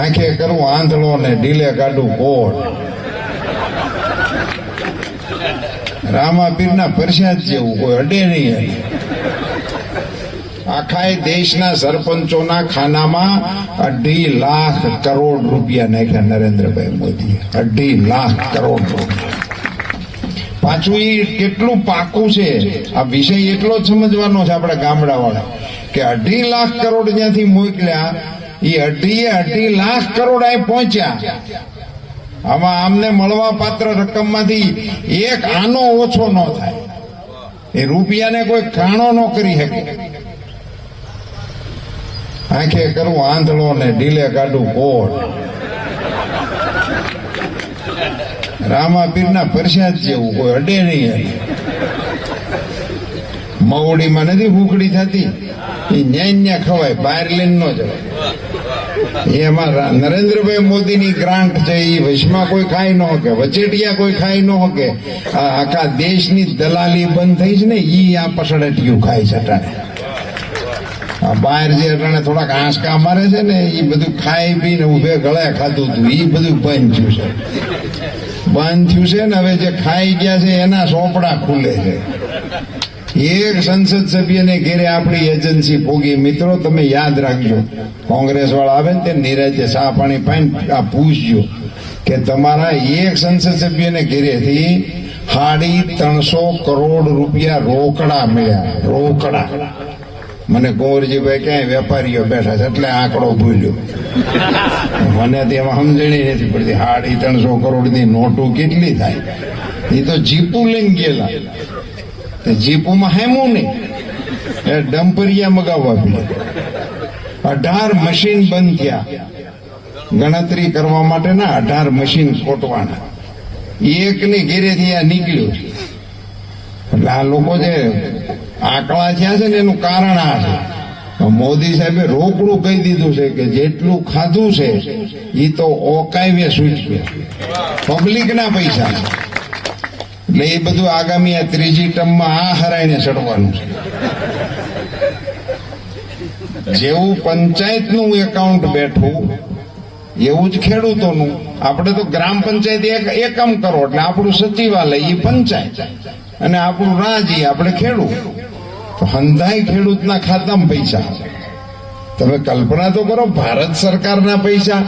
આંખે કરું આંધળો ને ઢીલે કાઢું કોટ રામાપીરના પ્રસાદ જેવું કોઈ અડે નહીં એને. આખા દેશના સરપંચોના ખાનામાં અઢી લાખ કરોડ રૂપિયા નાખ્યા નરેન્દ્રભાઈ મોદી અઢી લાખ કરોડ રૂપિયા. પાછું એ કેટલું પાકું છે? આ વિષય એટલો જ સમજવાનો છે આપણા ગામડાવાળા, કે અઢી લાખ કરોડ જ્યાંથી મોકલ્યા એ અઢી અઢી લાખ કરોડ અહીં પહોંચ્યા. આમાં આમને મળવા પાત્ર રકમમાંથી એક આનો ઓછો ન થાય. એ રૂપિયાને કોઈ કાણો ન કરી શકે. આંખે કરવું આંધળો ને ઢીલે કાઢું કોટ. રામાપીરના પ્રસાદ જેવું કોઈ અડે નહીં. મવડીમાં નથી ભૂખડી થતી. એ ન્યાય ન્યા ખવાય, બહાર લઈને ન જવાય. એમાં નરેન્દ્રભાઈ મોદીની ગ્રાન્ટ છે એ વચમાં કોઈ ખાઈ ન શકે, વચેટિયા કોઈ ખાઈ ન શકે. આખા દેશની દલાલી બંધ થઈ છે ને એ આ પછડટિયું ખાય છે અટાણે. બહાર જે અટાણે થોડાક આંસકા મારે છે ને એ બધું ખાઈ પીને ઉભે ગળે ખાધું હતું એ બધું બંધ થયું છે. બંધ થયું છે ને, હવે જે ખાઈ ગયા છે, એના સોપડા ખુલે છે. એક સંસદ સભ્યને ઘેરે આપણી એજન્સી ભોગી. મિત્રો, તમે યાદ રાખજો કોંગ્રેસ વાળા આવે ને તે નિરાજે સા પાણી પાઈને આ પૂછજો કે તમારા એક સંસદ સભ્યને ઘેરેથી સાડી ત્રણસો કરોડ રૂપિયા રોકડા મળ્યા, રોકડા. મને કુંવરજીભાઈ ક્યાંય વેપારીઓ બેઠા છે, એટલે આંકડો ભૂલ્યો. મને તેમાં સમજણી નથી પડતી સાડી ત્રણસો કરોડની નોટો કેટલી થાય? એ તો જીપુ લઈને ગયેલા. જીપુમાં હેમું નહીં. એ ડમ્પરિયા મગાવવા પડ્યા અઢાર મશીન બંધ થયા. ગણતરી કરવા માટેના અઢાર મશીન ખોટવાના એકની ઘેરેથી આ નીકળ્યું. એટલે આ લોકો જે આંકડા થયા છે ને એનું કારણ આ છે. મોદી સાહેબે રોકડું કહી દીધું છે કે જેટલું ખાધું છે એ તો ઓકાવ્ય સૂચવે. પબ્લિકના પૈસા છે. એટલે એ બધું આગામી આ ત્રીજી ટર્મમાં આ હરાઈને ચડવાનું છે. જેવું પંચાયતનું એકાઉન્ટ બેઠું, એવું જ ખેડૂતોનું. આપણે તો ગ્રામ પંચાયત એક એકમ કરો એટલે આપણું સચિવાલય એ પંચાયત. અને આપણું રાજ એ આપણે ખેડૂત. તો હંધાય ખેડૂતના ખાતામાં પૈસા. તમે કલ્પના તો કરો ભારત સરકારના પૈસા.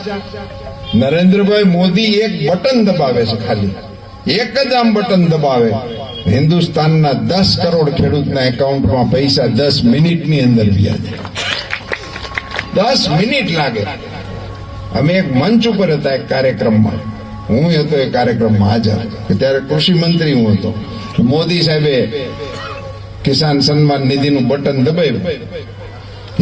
નરેન્દ્રભાઈ મોદી એક બટન દબાવે છે ખાલી. એક જ આમ બટન દબાવે. હિન્દુસ્તાનના દસ કરોડ ખેડૂતના એકાઉન્ટમાં પૈસા દસ મિનિટની અંદર વ્યાજ દસ મિનિટ લાગે. અમે એક મંચ ઉપર હતા એક કાર્યક્રમમાં. હું હતો એ કાર્યક્રમમાં હાજર. ત્યારે કૃષિ મંત્રી હું હતો. મોદી સાહેબે કિસાન સન્માન નિધિનું બટન દબાવ્યું.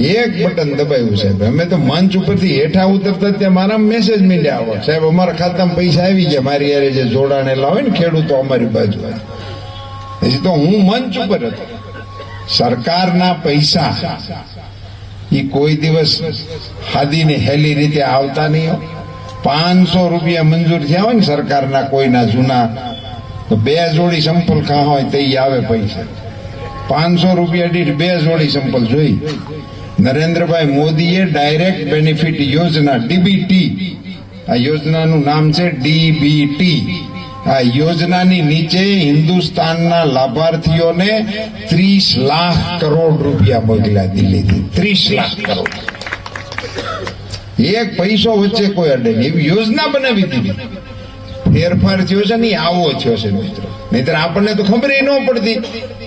એક બટન દબાવ્યું સાહેબ અમે તો મંચ ઉપરથી હેઠા ઉતરતા ત્યાં મારા મેસેજ મીડ્યા આવો. સાહેબ, અમારા ખાતામાં પૈસા આવી ગયા. મારી યારે જે જોડાણેલા હોય ને, ખેડૂતો અમારી બાજુ હજી તો હું મંચ ઉપર હતો. સરકારના પૈસા એ કોઈ દિવસ હાદીને હેલી રીતે આવતા નહીં પાંચસો રૂપિયા મંજૂર થયા હોય ને સરકારના કોઈના જૂના, તો બે જોડી સંપલ ખા હોય તે આવે પૈસા. પાંચસો રૂપિયા દીઠ બે જોડી સંપલ જોઈ. નરેન્દ્રભાઈ મોદીએ ડાયરેક્ટ બેનિફિટ યોજના ડીબીટી આ યોજનાનું નામ છે ડીબીટી આ યોજનાની નીચે હિન્દુસ્તાનના લાભાર્થીઓને ત્રીસ લાખ કરોડ રૂપિયા મોકલ્યા દિલ્હીથી ત્રીસ લાખ કરોડ. એક પૈસો વચ્ચે કોઈ અડે નહીં. એવી યોજના બનાવી દીધી. ફેરફાર થયો છે ને આવો થયો છે મિત્રો. નહીતર આપણને તો ખબર ન પડતી.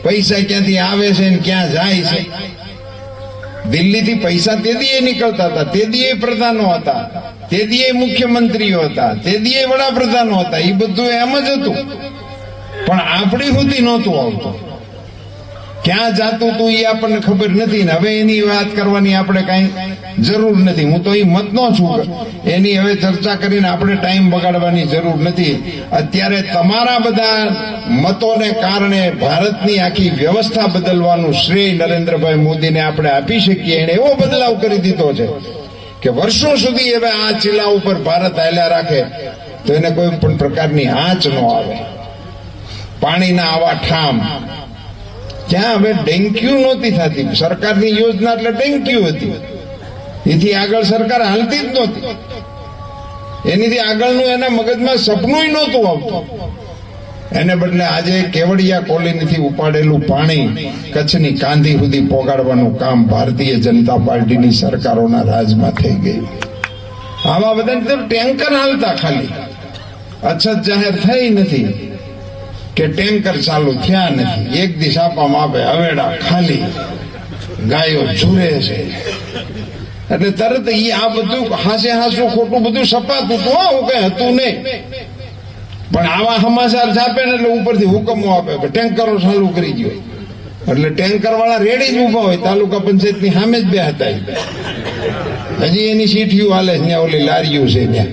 પૈસા ક્યાંથી આવે છે ને ક્યાં જાય છે. દિલ્હીથી પૈસા તેદીએ નીકળતા હતા તેદીએ પ્રધાનો હતા તેદીએ મુખ્યમંત્રીઓ હતા તેદીએ વડાપ્રધાનો હતા એ બધું એમ જ હતું. પણ આપણી સુધી નહોતું આવતું. ક્યાં જાતું તું એ આપણને ખબર નથી ને હવે એની વાત કરવાની આપણે કાંઈ જરૂર નથી. હું તો એ મતનો છું. એની હવે ચર્ચા કરીને આપણે ટાઈમ બગાડવાની જરૂર નથી. અત્યારે તમારા બધા મતોને કારણે ભારતની આખી વ્યવસ્થા બદલવાનું શ્રેય નરેન્દ્રભાઈ મોદીને આપણે આપી શકીએ. એને એવો બદલાવ કરી દીધો છે કે વર્ષો સુધી હવે આ ચીલા ઉપર ભારત હાલ્યા રાખે તો એને કોઈ પણ પ્રકારની આંચ ન આવે. પાણીના આવા ઠામ ત્યાં હવે ડેન્ક્યુ નહોતી થતી. સરકારની યોજના એટલે ડેન્ક્યુ હતી. એથી આગળ સરકાર હાલતી જ નહોતી. એનીથી આગળનું એના મગજમાં સપનું નહોતું આવતું. એને બદલે આજે કેવડિયા કોલોનીથી ઉપાડેલું પાણી કચ્છની કાંધી સુધી પોગાડવાનું કામ ભારતીય જનતા પાર્ટીની સરકારોના રાજમાં થઈ ગયું. આવા બધા ટેન્કર હાલતા ખાલી. અછત જાહેર થઈ નથી. કે ટેન્કર ચાલુ થયા નથી. એક દિશ આપવામાં આપે હવેડા ખાલી ગાયો ઝૂરે છે. એટલે તરત એ આ બધું હાસે હાસું ખોટું બધું સપાતું તો હો, કઈ હતું નહીં. પણ આવા સમાચાર છાપે ને એટલે ઉપરથી હુકમો આપે કે ટેન્કરો ચાલુ કરી ગયો એટલે ટેન્કર વાળા રેડી જ ઊભા હોય તાલુકા પંચાયતની સામે જ બે હતા હજી એની સીઠીઓ હાલે છે ત્યાં ઓલી લારીઓ છે ત્યાં.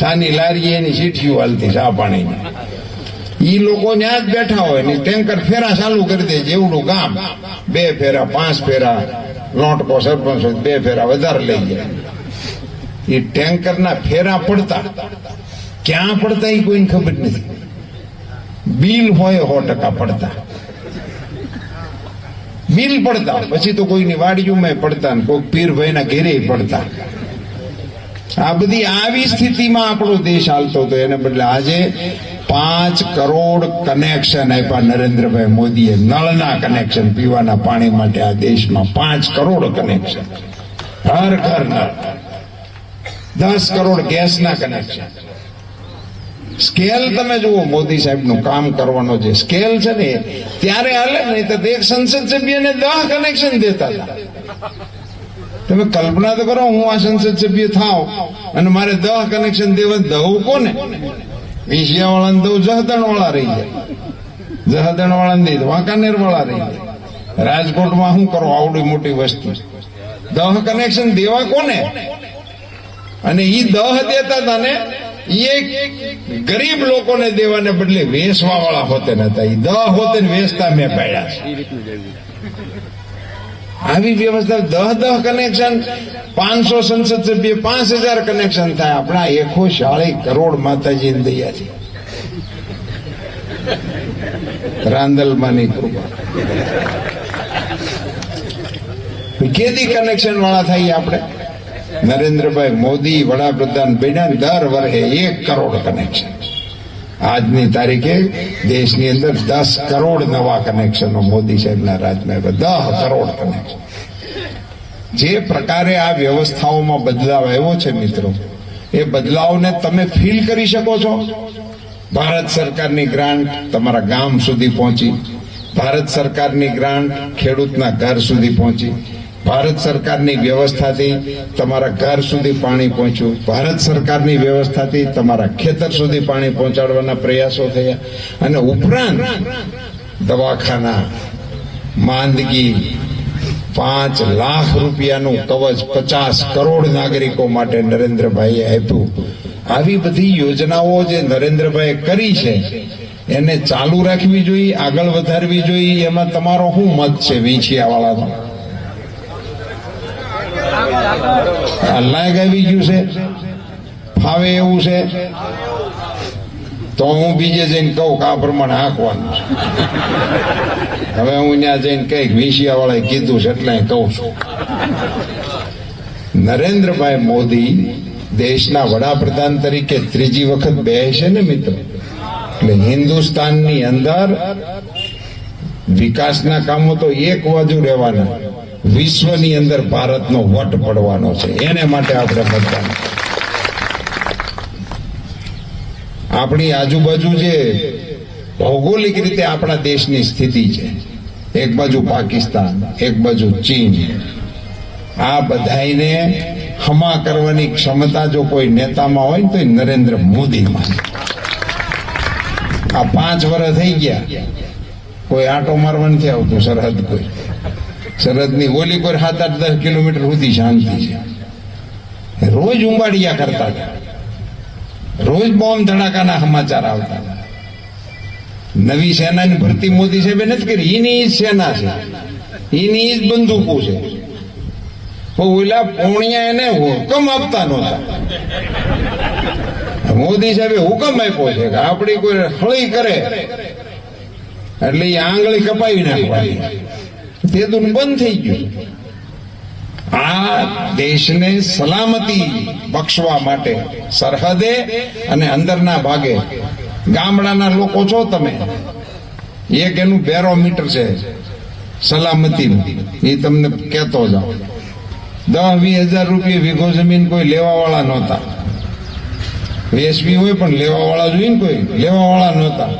સાની લારી એની સીઠીઓ હાલતી ચા પાણીની. ઈ લોકો ત્યાં જ બેઠા હોય ને ટેન્કર ફેરા ચાલુ કરી દે જેવડું ગામ. બે ફેરા, પાંચ ફેરા લોટકો સરપંચ હોય બે ફેરા વધારે લઈ જાય. એ ટેન્કરના ફેરા પડતા. ક્યાં પડતા એ કોઈને ખબર નથી. બિલ હોય સો ટકા પડતા. બિલ પડતા. પછી તો કોઈની વાડીઓમાં પડતા ને કોઈ પીરભાઈના ઘેરે પડતા. આ બધી આવી સ્થિતિમાં આપણો દેશ હાલતો હતો. એને બદલે આજે પાંચ કરોડ કનેક્શન આપ્યા નરેન્દ્રભાઈ મોદીએ. નળના કનેક્શન પીવાના પાણી માટે આ દેશમાં પાંચ કરોડ કનેક્શન ઘર ઘર નળ. દસ કરોડ ગેસના કનેક્શન સ્કેલ તમે જુઓ મોદી સાહેબનું કામ કરવાનો જે સ્કેલ છે ને, ત્યારે હાલે નહીં તો એક સંસદ સભ્યને દહ કનેક્શન દેતા હતા. તમે કલ્પના તો કરો હું આ સંસદ સભ્ય થાવ અને મારે દહ કનેક્શન દેવા દઉં કોને? વિંશિયા વાળાને તો જહદણ વાળા રહી જાય. જહદણ વાળાને દે વાંકાનેર વાળા રહી જાય. રાજકોટમાં શું કરો આવડી મોટી વસ્તુ? દહ કનેક્શન દેવા કોને? અને ઈ દહ દેતા હતા ને એ ગરીબ લોકોને દેવાને બદલે વેચવા વાળા હોતે નતા. ઈ દહ હોતે વેચતા મેં પાડ્યા છે. આવી વ્યવસ્થા દહ દહ કનેક્શન પાંચસો સંસદ સભ્ય, પાંચ હજાર કનેક્શન થાય. આપણા એકો શાળી કરોડ માતાજી દયા છે. રાંદલમાની કૃપા. કેદી કનેક્શન વાળા થઈએ આપણે? નરેન્દ્રભાઈ મોદી વડાપ્રધાન બન્યા દર વર્ષે એક કરોડ કનેક્શન આજની તારીખે દેશની અંદર દસ કરોડ નવા કનેક્શનો મોદી સાહેબના રાજમાં. દસ કરોડ કનેક્શન. જે પ્રકારે આ વ્યવસ્થાઓમાં બદલાવ આવ્યો છે મિત્રો, એ બદલાવને તમે ફીલ કરી શકો છો. ભારત સરકારની ગ્રાન્ટ તમારા ગામ સુધી પહોંચી. ભારત સરકારની ગ્રાન્ટ ખેડૂતના ઘર સુધી પહોંચી. ભારત સરકારની વ્યવસ્થાથી તમારા ઘર સુધી પાણી પહોંચ્યું. ભારત સરકારની વ્યવસ્થાથી તમારા ખેતર સુધી પાણી પહોંચાડવાના પ્રયાસો થયા. અને ઉપરાંત દવાખાના, માંદગી, પાંચ લાખ રૂપિયાનું કવચ પચાસ કરોડ નાગરિકો માટે નરેન્દ્રભાઈએ આપ્યું. આવી બધી યોજનાઓ જે નરેન્દ્રભાઈએ કરી છે, એને ચાલુ રાખવી જોઈએ, આગળ વધારવી જોઈએ, એમાં તમારો શું મત છે, વીંછિયાવાળાનો? લાયક આવી ગયું છે. ફાવે એવું છે. તો હું બીજે જઈને કહું કે આ પ્રમાણે હાંકવાનું છે. હવે હું ત્યાં જઈને કંઈક વિશિયા વાળાએ કીધું છે એટલે કહું છું. નરેન્દ્રભાઈ મોદી દેશના વડાપ્રધાન તરીકે ત્રીજી વખત બે છે ને મિત્રો? એટલે હિન્દુસ્તાનની અંદર વિકાસના કામો તો એક બાજુ રહેવાના. વિશ્વની અંદર ભારતનો વટ પડવાનો છે. એને માટે આપણે મતદાન આપણી આજુબાજુ જે ભૌગોલિક રીતે આપણા દેશની સ્થિતિ છે, એક બાજુ પાકિસ્તાન, એક બાજુ ચીન, આ બધાને હમા કરવાની ક્ષમતા જો કોઈ નેતામાં હોય ને તો નરેન્દ્ર મોદીમાં. આ પાંચ વર્ષ થઈ ગયા. કોઈ આંટો મારવા નથી આવતું, સરહદ કોઈ. સરહદની ઓલી પર સાત આઠ દસ કિલોમીટર સુધી શાંતિ છે. રોજ ઉંબાડિયા કરતા હતા. રોજ બોમ્બ ધડાકાના સમાચાર આવતા નવી સેનાની ભરતી મોદી સાહેબે નથી કરી. એની જ સેના છે. એની જ બંદૂકો છે. ઓલા પોણિયા એને હુકમ આપતા નહોતા. મોદી સાહેબે હુકમ આપ્યો છે કે આપણી કોઈ હળી કરે. એટલે એ આંગળી કપાવી નાખવાની. તે દુન થઈ ગયું. આ દેશને સલામતી બક્ષવા માટે સરહદે અને અંદરના ભાગે, ગામડાના લોકો છો તમે, એક એનું બેરોમીટર છે સલામતીનું એ તમને કહેતો જાઓ. દસ, વીસ હજાર રૂપિયા વીઘો જમીન કોઈ લેવા વાળા નહોતા. વેચવી હોય પણ લેવા વાળા જોઈએ ને કોઈ લેવા વાળા નહોતા.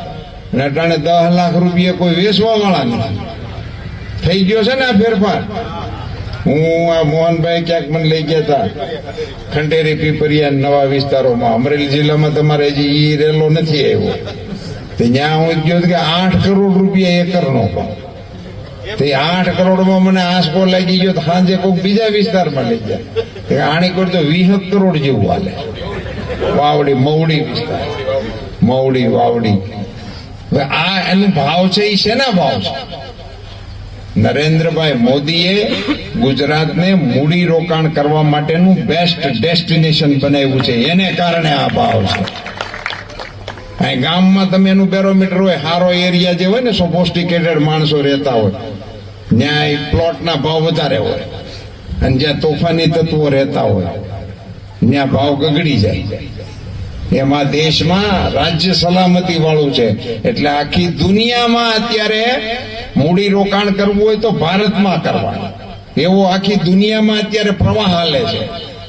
અને અટાણે દસ લાખ રૂપિયા કોઈ વેચવા વાળા નથી થઈ ગયો છે ને આ ફેરફાર? હું આ મોહનભાઈ ક્યાંક મને લઈ ગયા હતા ખંડેરી પીપરિયા નવા વિસ્તારોમાં. અમરેલી જિલ્લામાં તમારે હજી ઈ રેલો નથી આવ્યો. તે ત્યાં હું ગયો કે આઠ કરોડ રૂપિયા એકરનો તે આઠ કરોડમાં મને આંસકો લાગી ગયો તો સાંજે કોઈક બીજા વિસ્તારમાં લઈ ગયા. તે આણી કોઈ તો વીસ કરોડ જેવું હાલે. વાવડી, મવડી વિસ્તાર. મવડી, વાવડી. આ એનો ભાવ છે એ શેના ભાવ છે? નરેન્દ્રભાઈ મોદીએ ગુજરાતને મૂડી રોકાણ કરવા માટેનું બેસ્ટ ડેસ્ટિનેશન બનાવ્યું છે. એને કારણે આ ભાવ છે. અહીં ગામમાં તમે એનું બેરોમીટર હોય સારો એરિયા જે હોય ને સોફોસ્ટિકેટેડ માણસો રહેતા હોય ત્યાં પ્લોટના ભાવ વધારે હોય. અને જ્યાં તોફાની તત્વો રહેતા હોય, ત્યાં ભાવ ગગડી જાય. એમાં દેશમાં રાજ્ય સલામતી વાળું છે. એટલે આખી દુનિયામાં અત્યારે મૂડી રોકાણ કરવું હોય તો ભારતમાં કરવાનું. એવો આખી દુનિયામાં અત્યારે પ્રવાહ હાલે છે.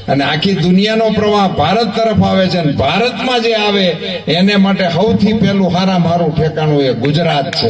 અને આખી દુનિયાનો પ્રવાહ ભારત તરફ આવે છે અને ભારતમાં જે આવે, એને માટે સૌથી પહેલું હારામાં હારું ઠેકાણું એ ગુજરાત છે.